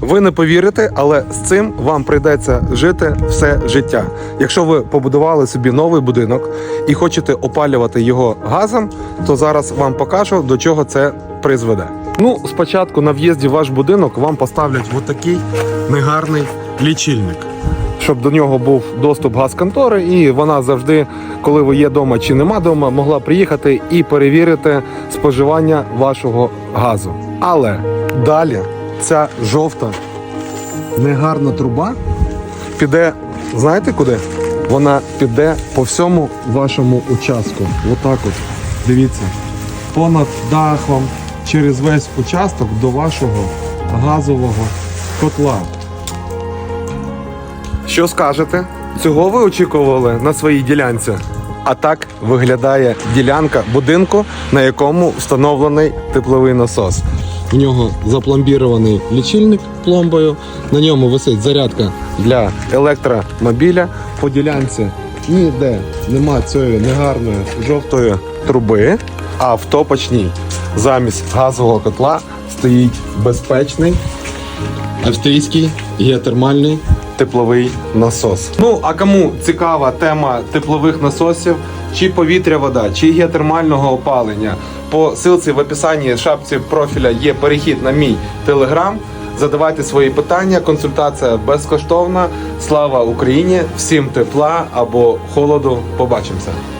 Ви не повірите, але з цим вам прийдеться жити все життя. Якщо ви побудували собі новий будинок і хочете опалювати його газом, то зараз вам покажу, до чого це призведе. Ну, спочатку на в'їзді в ваш будинок вам поставлять отакий негарний лічильник. Щоб до нього був доступ газконтори, і вона завжди, коли ви є вдома чи нема вдома, могла приїхати і перевірити споживання вашого газу. Але далі ця жовта негарна труба піде, знаєте куди? Вона піде по всьому вашому участку. Отак от. Дивіться. Понад дахом, через весь участок до вашого газового котла. Що скажете? Цього ви очікували на своїй ділянці? А так виглядає ділянка будинку, на якому встановлений тепловий насос. В нього запломбірований лічильник пломбою, на ньому висить зарядка для електромобіля. По ділянці ніде нема цієї негарної жовтої труби, а в топочній замість газового котла стоїть безпечний австрійський геотермальний тепловий насос. Ну а кому цікава тема теплових насосів, чи повітря, вода, чи геотермального опалення, по силці в описанні шапці профіля є перехід на мій телеграм. Задавайте свої питання, консультація безкоштовна. Слава Україні! Всім тепла або холоду. Побачимося!